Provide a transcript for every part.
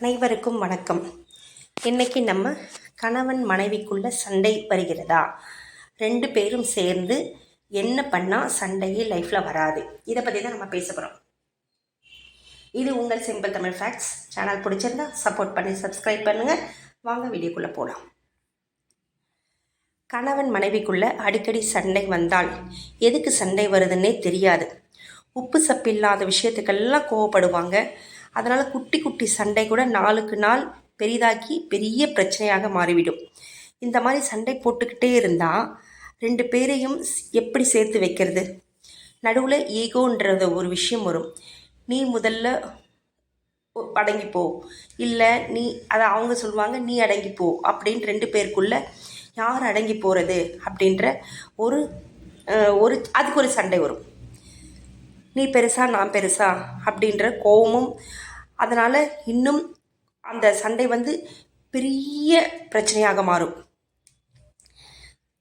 அனைவருக்கும் வணக்கம். இன்னைக்கு நம்ம கணவன் மனைவிக்குள்ள சண்டை வருகிறதா? ரெண்டு பேரும் சேர்ந்து என்ன பண்ணால் சண்டையே லைஃப்பில் வராது. இதை பற்றி தான் நம்ம பேச போகிறோம் இது உங்கள் சிம்பிள் தமிழ் ஃபேக்ட்ஸ் சேனல் பிடிச்சிருந்தா சப்போர்ட் பண்ணி சப்ஸ்கிரைப் பண்ணுங்கள் வாங்க வீடியோக்குள்ளே போகலாம் கணவன் மனைவிக்குள்ள அடிக்கடி சண்டை வந்தால் எதுக்கு சண்டை வருதுன்னே தெரியாது. உப்பு சப்பில்லாத விஷயத்துக்கெல்லாம் கோவப்படுவாங்க. அதனால் குட்டி குட்டி சண்டை கூட நாளுக்கு நாள் பெரிதாக்கி பெரிய பிரச்சனையாக மாறிவிடும். இந்த மாதிரி சண்டை போட்டுக்கிட்டே இருந்தால் ரெண்டு பேரையும் எப்படி சேர்த்து வைக்கிறது? நடுவில் ஈகோன்றது ஒரு விஷயம் வரும். நீ முதல்ல ஒ- அடங்கிப்போ இல்லை நீ அதை அவங்க சொல்லுவாங்க நீ அடங்கிப்போ அப்படின்னு ரெண்டு பேருக்குள்ள யார் அடங்கி போகிறது அப்படின்ற ஒரு ஒரு அதுக்கு ஒரு சண்டை வரும். நீ பெருசா நான் பெருசா அப்படின்ற கோபமும் அதனால் இன்னும் அந்த சண்டை வந்து பெரிய பிரச்சனையாக மாறும்.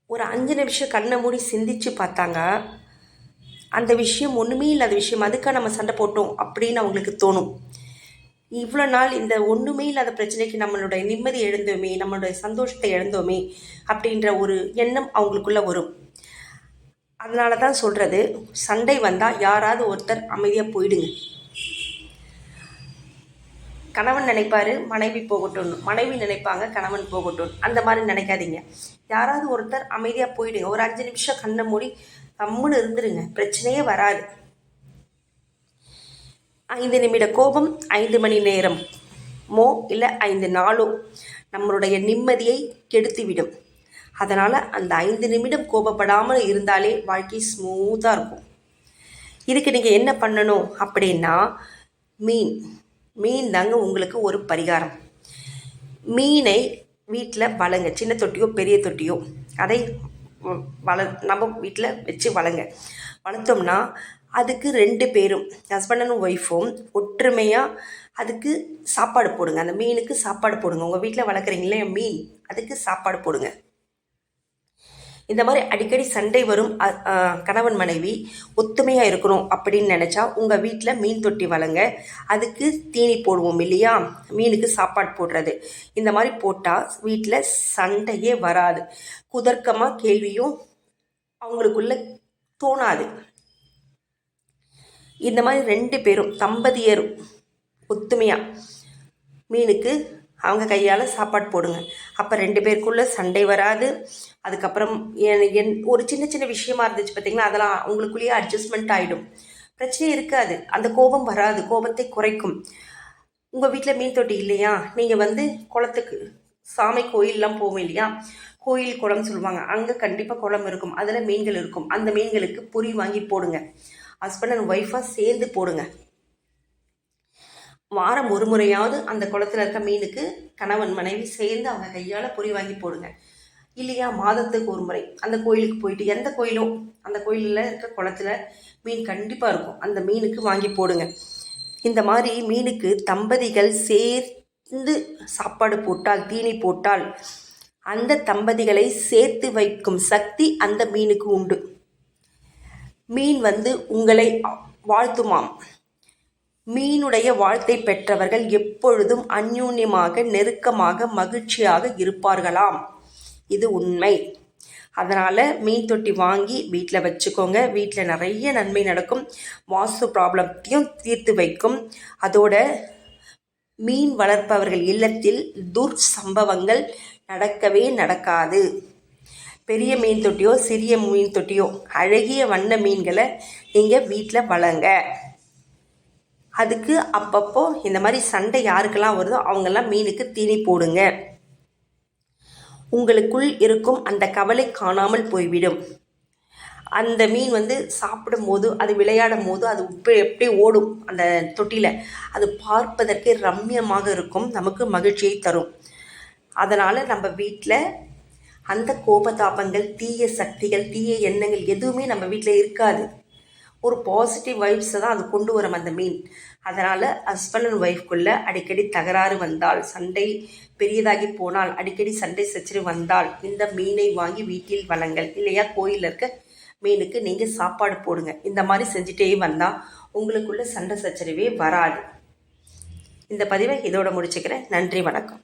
ஒரு அஞ்சு நிமிஷம் கண்ணை மூடி சிந்திச்சு பார்த்தாங்க. அந்த விஷயம் ஒன்றுமே இல்லாத விஷயம். அதுக்காக நம்ம சண்டை போட்டோம் அப்படின்னு அவங்களுக்கு தோணும். இவ்வளோ நாள் இந்த ஒன்றுமே இல்லாத பிரச்சனைக்கு நம்மளுடைய நிம்மதி எழுந்தோமே நம்மளுடைய சந்தோஷத்தை எழுந்தோமே அப்படின்ற ஒரு எண்ணம் அவங்களுக்குள்ளே வரும். அதனால தான் சொல்கிறது சண்டை வந்தால் யாராவது ஒருத்தர் அமைதியாக போயிடுங்க. கணவன் நினைப்பார் மனைவி போகட்டும். மனைவி நினைப்பாங்க கணவன் போகட்டும். அந்த மாதிரி நினைக்காதீங்க. யாராவது ஒருத்தர் அமைதியாக போயிடுங்க. ஒரு அஞ்சு நிமிஷம் கண்ணை மூடி கம்முன்னு இருந்துருங்க. பிரச்சனையே வராது. ஐந்து நிமிட கோபம் ஐந்து மணி நேரம். மோ இல்லை ஐந்து நாளோ. நம்மளுடைய நிம்மதியை கெடுத்துவிடும். அதனால் அந்த ஐந்து நிமிடம் கோபப்படாமல் இருந்தாலே வாழ்க்கை ஸ்மூத்தாக இருக்கும். இதுக்கு நீங்கள் என்ன பண்ணணும் அப்படின்னா மீன். மீன் தாங்க உங்களுக்கு ஒரு பரிகாரம். மீனை வீட்டில் வளங்க. சின்ன தொட்டியோ பெரிய தொட்டியோ. அதை வள நம்ம வீட்டில் வச்சு வளங்க. வளர்த்தோம்னா அதுக்கு ரெண்டு பேரும் ஹஸ்பண்ட் அண்ட் ஒய்ஃபும் ஒற்றுமையாக அதுக்கு சாப்பாடு போடுங்க. அந்த மீனுக்கு சாப்பாடு போடுங்க. உங்கள் வீட்டில் வளர்க்குறீங்களே மீன் அதுக்கு சாப்பாடு போடுங்க. இந்த மாதிரி அடிக்கடி சண்டை வரும் கணவன் மனைவி ஒத்துமையாக இருக்கணும் அப்படின்னு நினச்சா உங்கள் வீட்டில் மீன் தொட்டி வளங்க. அதுக்கு தீனி போடுவோம் இல்லையா? மீனுக்கு சாப்பாடு போடுறது. இந்த மாதிரி போட்டால் வீட்டில் சண்டையே வராது. குதர்க்கமாக கேள்வியும் அவங்களுக்குள்ள தோணாது. இந்த மாதிரி ரெண்டு பேரும் தம்பதியரும் ஒத்துமையாக மீனுக்கு அவங்க கையால் சாப்பாடு போடுங்க. அப்போ ரெண்டு பேருக்குள்ள சண்டை வராது. அதுக்கப்புறம் என் என் ஒரு சின்ன சின்ன விஷயமா இருந்துச்சு பார்த்தீங்கன்னா அதெல்லாம் உங்களுக்குள்ளேயே அட்ஜஸ்ட்மெண்ட் ஆகிடும் பிரச்சனையே இருக்காது. அந்த கோபம் வராது. கோபத்தை குறைக்கும். உங்கள் வீட்டில் மீன் தொட்டி இல்லையா? நீங்கள் வந்து குளத்துக்கு சாமி கோயிலெலாம் போவோம் இல்லையா? கோயில் குளம் சொல்லுவாங்க. அங்கே கண்டிப்பாக குளம் இருக்கும். அதில் மீன்கள் இருக்கும். அந்த மீன்களுக்கு பொறி வாங்கி போடுங்க. ஹஸ்பண்ட் அண்ட் ஒய்ஃபாக சேர்ந்து போடுங்க. வாரம் ஒரு முறையாவது அந்த குளத்துல இருக்க மீனுக்கு கணவன் மனைவி சேர்ந்து அவங்க கையால் பொறி வாங்கி போடுங்க. இல்லையா? மாதத்துக்கு ஒரு முறை. அந்த கோயிலுக்கு போயிட்டு எந்த கோயிலோ அந்த கோயிலில் இருக்க குளத்துல மீன் கண்டிப்பாக இருக்கும். அந்த மீனுக்கு வாங்கி போடுங்க. இந்த மாதிரி மீனுக்கு தம்பதிகள் சேர்ந்து சாப்பாடு போட்டால் தீனி போட்டால் அந்த தம்பதிகளை சேர்த்து வைக்கும் சக்தி அந்த மீனுக்கு உண்டு. மீன் வந்து உங்களை வாழ்த்துமாம். மீனுடைய வாழ்த்தை பெற்றவர்கள் எப்பொழுதும் அந்யூன்யமாக நெருக்கமாக மகிழ்ச்சியாக இருப்பார்களாம். இது உண்மை. அதனால் மீன் தொட்டி வாங்கி வீட்டில் வச்சுக்கோங்க. வீட்டில் நிறைய நன்மை நடக்கும். வாஸ்து ப்ராப்ளத்தையும் தீர்த்து வைக்கும். அதோட மீன் வளர்ப்பவர்கள் இல்லத்தில் துர் சம்பவங்கள் நடக்கவே நடக்காது. பெரிய மீன் தொட்டியோ சிறிய மீன் தொட்டியோ அழகிய வண்ண மீன்களை நீங்கள் வீட்டில் வளங்க. அதுக்கு அப்பப்போ இந்த மாதிரி சண்டை யாருக்கெல்லாம் வருதோ அவங்கெல்லாம் மீனுக்கு தீனி போடுங்க. உங்களுக்குள் இருக்கும் அந்த கவலை காணாமல் போய்விடும். அந்த மீன் வந்து சாப்பிடும் போது அது விளையாடும் போது அது உப்பு எப்படி ஓடும் அந்த தொட்டியில் அது பார்ப்பதற்கே ரம்மியமாக இருக்கும் நமக்கு மகிழ்ச்சியை தரும். அதனால் நம்ம வீட்டில் அந்த கோபதாபங்கள் தீய சக்திகள் தீய எண்ணங்கள் எதுவுமே நம்ம வீட்டில் இருக்காது. ஒரு பாசிட்டிவ் வைப்ஸை தான் அது கொண்டு வரும் அந்த மீன். அதனால் ஹஸ்பண்ட் அண்ட் ஒய்ஃப்குள்ளே அடிக்கடி தகராறு வந்தால் சண்டை பெரியதாகி போனால் அடிக்கடி சண்டை சச்சரவு வந்தால் இந்த மீனை வாங்கி வீட்டில் வளங்கள் இல்லையா? கோயிலில் இருக்க மீனுக்கு நீங்கள் சாப்பாடு போடுங்க. இந்த மாதிரி செஞ்சுட்டே வந்தால் உங்களுக்குள்ள சண்டை சச்சரவே வராது. இந்த பதிவை இதோட முடிச்சுக்கிறேன். நன்றி வணக்கம்.